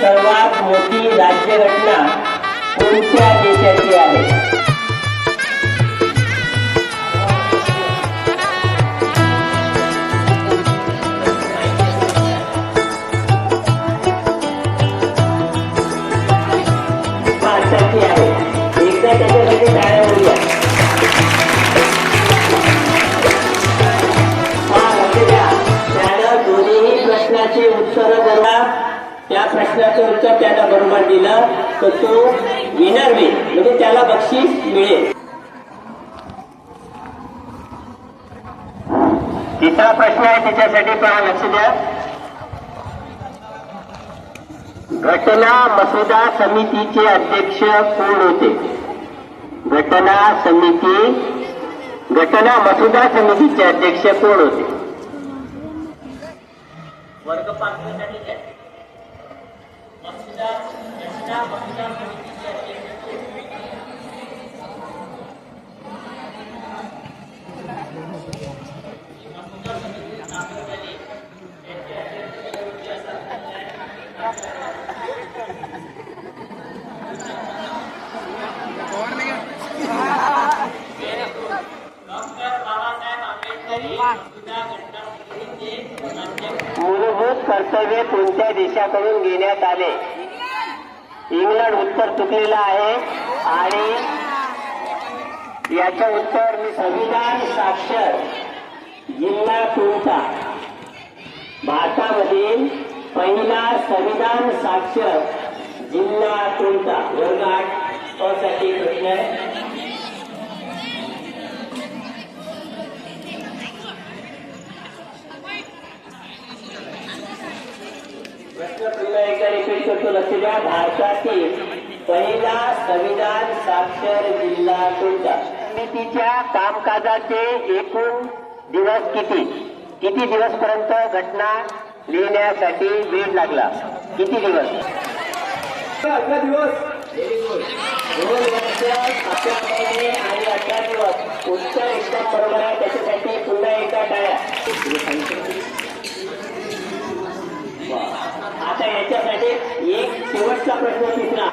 सर्वात मोठी राज्यघटना कोणत्या देशाची आहे? प्रश्नाची उत्तरं बरोबर त्या प्रश्नाचं उत्तर त्याला बरोबर दिलं. तर तो विनर होईल. म्हणजे त्याला बक्षीस मिळेल. तिसरा प्रश्न आहे त्याच्यासाठी पहा लक्ष द्या. घटना मसुदा समितीचे अध्यक्ष कोण होते? घटना समिती घटना मसुदा समितीचे अध्यक्ष कोण होते? वर्ग पाचवीसाठी द्या. मसुदा घटना मसुदा समितीचे अध्यक्ष कोण? मूलभूत कर्तव्य कोणत्या देशाकडून घेण्यात आले. इंग्लंड उत्तर चुकलेलं आहे आणि याचं उत्तर मी संविधान साक्षर जिल्हा कोणता भारतामधील पहिला संविधान साक्षर जिल्हा कोणता वर्ग आठसाठी प्रश्न आहे प्रश्न पुन्हा एकदा रिपीट करतो लक्ष द्या भारतातील पहिला संविधान साक्षर जिल्हा कोणता समितीच्या कामकाजाचे एकूण दिवस किती? किती दिवस पर्यंत घटना लिहिण्यासाठी वेळ लागला? किती दिवस? अठरा दिवस. दोन वर्ष आपल्याकडे आणि अठरा दिवस. उत्तर एकदम बरोबर आहे शेवटचा प्रश्न तिसरा